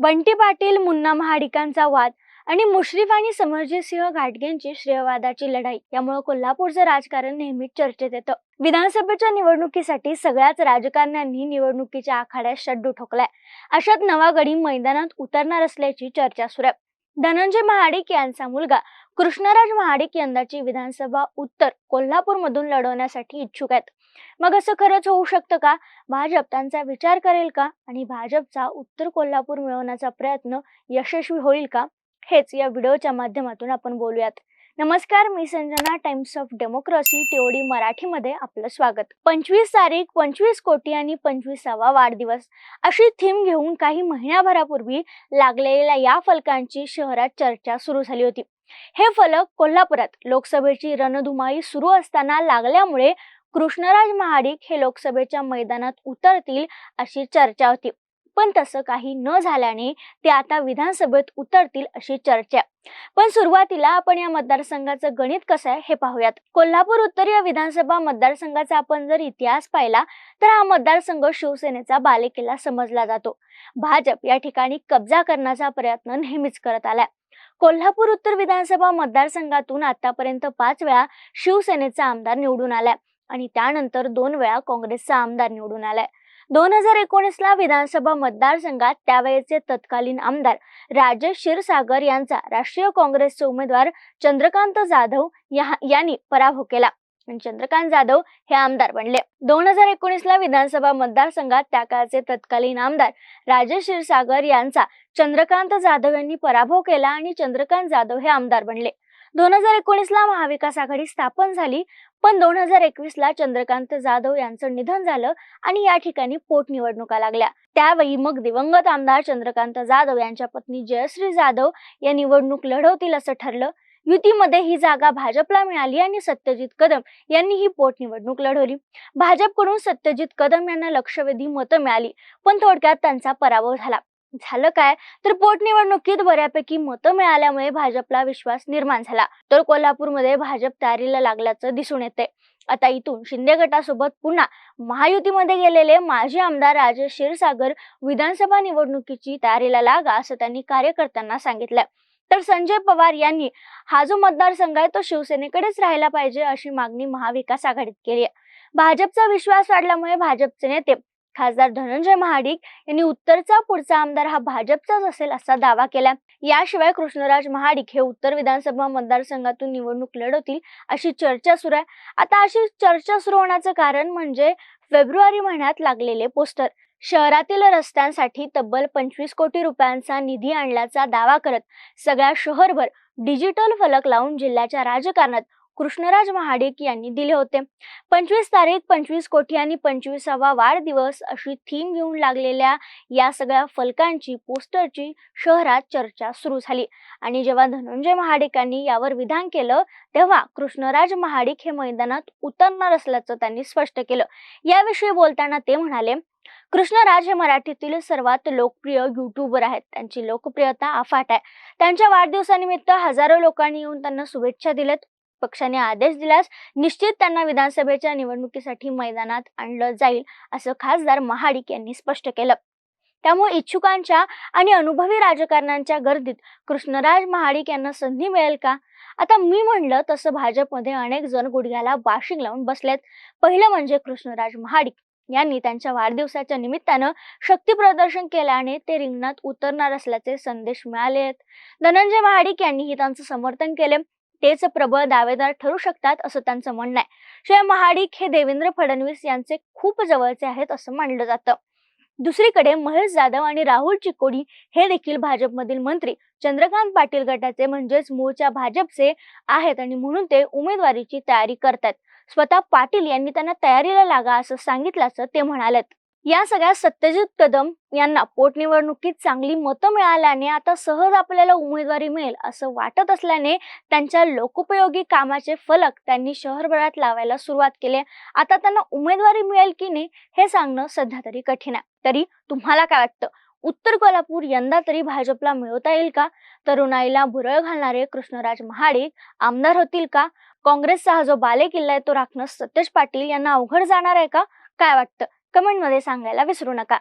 बंटी पाटील मुन्ना महाडिकांचा वाद आणि मुश्रीफ आणि समरजित सिंह घाटगेंची श्रेयवादाची लढाई यामुळे कोल्हापूरचं राजकारण नेहमीच चर्चेत येतं. विधानसभेच्या निवडणुकीसाठी सगळ्याच राजकारण्यांनी निवडणुकीच्या आखाड्यात शड्डू ठोकलाय. अशात नवागडी मैदानात उतरणार असल्याची चर्चा सुरू आहे. धनंजय महाडिक यांचा मुलगा कृष्णराज महाडिक यंदाची विधानसभा उत्तर कोल्हापूरमधून लढवण्यासाठी इच्छुक आहेत. मग असं खरंच होऊ शकतं का? भाजप त्यांचा विचार करेल का? आणि भाजपचा उत्तर कोल्हापूर मिळवण्याचा प्रयत्न यशस्वी होईल का? हेच या व्हिडिओच्या माध्यमातून आपण बोलूयात. नमस्कार मी संजना टाइम्स ऑफ डेमोक्रेसी टेवडी मराठीमध्ये आपलं स्वागत. पंचवीस तारीख पंचवीस कोटी आणि पंचवीसावा वाढदिवस. अशी थीम घेऊन काही महिन्याभरापूर्वी लागलेल्या या फलकांची शहरात चर्चा सुरू झाली होती. हे फलक कोल्हापुरात लोकसभेची रणधुमाई सुरू असताना लागल्यामुळे कृष्णराज महाडिक हे लोकसभेच्या मैदानात उतरतील अशी चर्चा होती. पण तसं काही न झाल्याने ते आता विधानसभेत उतरतील अशी चर्चा. पण सुरुवातीला आपण या मतदारसंघाचं गणित कसं आहे हे पाहूयात. कोल्हापूर उत्तर या विधानसभा मतदारसंघाचा आपण जर इतिहास पाहिला तर हा मतदारसंघ शिवसेनेचा बालेकिल्ला समजला जातो. भाजप या ठिकाणी कब्जा करण्याचा प्रयत्न नेहमीच करत आलाय. कोल्हापूर उत्तर विधानसभा मतदारसंघातून आतापर्यंत पाच वेळा शिवसेनेचा आमदार निवडून आलाय. आणि त्यानंतर दोन वेळा काँग्रेसचा आमदार निवडून आलाय. दोन हजार एकोणीसला विधानसभा मतदारसंघात त्यावेळेचे तत्कालीन आमदार राजेश क्षीरसागर यांचा राष्ट्रीय काँग्रेसचे उमेदवार चंद्रकांत जाधव या- यांनी पराभव केला. आणि चंद्रकांत जाधव हे आमदार बनले. दोन हजार एकोणीस ला विधानसभा मतदारसंघात त्या काळचे तत्कालीन आमदार राजेश क्षीरसागर यांचा चंद्रकांत जाधव यांनी पराभव केला आणि चंद्रकांत जाधव हे आमदार बनले. दोन हजार एकोणीसला महाविकास आघाडी स्थापन झाली. पण दोन हजार एकवीसला चंद्रकांत जाधव यांचं निधन झालं आणि या ठिकाणी पोटनिवडणुका लागल्या. त्यावेळी मग दिवंगत आमदार चंद्रकांत जाधव यांच्या पत्नी जयश्री जाधव या निवडणूक लढवतील असं ठरलं. युतीमध्ये ही जागा भाजपला मिळाली आणि सत्यजित कदम यांनी ही पोटनिवडणूक लढवली. भाजपकडून सत्यजित कदम यांना लक्षवेधी मतं मिळाली पण थोडक्यात त्यांचा पराभव झाला. झालं काय? तर पोटनिवडणुकीत बऱ्यापैकी मतं मिळाल्यामुळे भाजपला विश्वास निर्माण झाला. तर कोल्हापूरमध्ये भाजप तयारीला लागल्याचं दिसून येते आता इथून शिंदे गटासोबत पुन्हा महायुतीमध्ये गेलेले माजी आमदार राजेश क्षीरसागर विधानसभा निवडणुकीची तयारीला लागा असं त्यांनी कार्यकर्त्यांना सांगितलंय. तर संजय पवार यांनी हा जो मतदारसंघ आहे तो शिवसेनेकडेच राहायला पाहिजे अशी मागणी महाविकास आघाडीत केली आहे. भाजपचा विश्वास वाढल्यामुळे भाजपचे नेते खासदार धनंजय महाडिक यांनी उत्तरचा पुढचा आमदार हा भाजपचाच असेल असा दावा केला याशिवाय कृष्णराज महाडिक हे उत्तर विधानसभा मतदारसंघातून निवडणूक लढवतील अशी चर्चा सुरू आहे. आता अशी चर्चा सुरू होण्याचं कारण म्हणजे फेब्रुवारी महिन्यात लागलेले पोस्टर. शहरातील रस्त्यांसाठी तब्बल पंचवीस कोटी रुपयांचा निधी आणल्याचा दावा करत सगळ्या शहरभर डिजिटल फलक लावून जिल्ह्याच्या राजकारणात कृष्णराज महाडिक यांनी दिले होते. पंचवीस तारीख पंचवीस कोटी आणि पंचवीसावा वाढदिवस अशी थीम घेऊन लागलेल्या या सगळ्या फलकांची पोस्टरची शहरात चर्चा सुरू झाली. आणि जेव्हा धनंजय महाडिकांनी यावर विधान केलं तेव्हा कृष्णराज महाडिक हे मैदानात उतरणार असल्याचं त्यांनी स्पष्ट केलं. याविषयी बोलताना ते म्हणाले कृष्णराज हे मराठीतील सर्वात लोकप्रिय युट्यूबर आहेत. त्यांची लोकप्रियता अफाट आहे. त्यांच्या वाढदिवसानिमित्त हजारो लोकांनी येऊन त्यांना शुभेच्छा दिल्यात. पक्षाने आदेश दिल्यास निश्चित त्यांना विधानसभेच्या निवडणुकीसाठी मैदानात आणलं जाईल असं खासदार महाडिक यांनी स्पष्ट केलं. त्यामुळे इच्छुकांच्या आणि अनुभवी राजकारण्यांच्या गर्दीत कृष्णराज महाडिक यांना संधी मिळेल का? आता मी म्हणलं तसं भाजपमध्ये अनेक जण गुडघ्याला बाशिंग लावून बसलेत. पहिलं म्हणजे कृष्णराज महाडिक यांनी त्यांच्या वाढदिवसाच्या निमित्तानं शक्ती प्रदर्शन केल्याने ते रिंगणात उतरणार असल्याचे संदेश मिळाले आहेत धनंजय महाडिक यांनीही त्यांचं समर्थन केले. तेच प्रबळ दावेदार ठरू शकतात असं त्यांचं म्हणणं आहे. शिवाय महाडिक हे देवेंद्र फडणवीस यांचे खूप जवळचे आहेत असं मानलं जातं. दुसरीकडे महेश जाधव आणि राहुल चिकोडी हे देखील भाजपमधील मंत्री. चंद्रकांत पाटील गटाचे म्हणजेच मूळच्या भाजपचे आहेत आणि म्हणून ते उमेदवारीची तयारी करतात स्वतः पाटील यांनी त्यांना तयारीला लागा असं सांगितल्याचं ते म्हणालेत. या सगळ्या सत्यजित कदम यांना पोटनिवडणुकीत चांगली मतं मिळाल्याने आता सहज आपल्याला उमेदवारी मिळेल असं वाटत असल्याने त्यांच्या लोकोपयोगी कामाचे फलक त्यांनी शहरभरात लावायला सुरुवात केली. आता त्यांना उमेदवारी मिळेल की नाही हे सांगणं सध्या तरी कठीण आहे. तरी तुम्हाला काय वाटतं? उत्तर कोल्हापूर यंदा तरी भाजपला मिळवता येईल का? तरुणाईला भुरळ घालणारे कृष्णराज महाडिक आमदार होतील का? काँग्रेसचा हा जो बालेकिल्ला आहे तो राखणं सतेज पाटील यांना अवघड जाणार आहे का? काय वाटतं? कमेंटमध्ये सांगायला विसरू नका.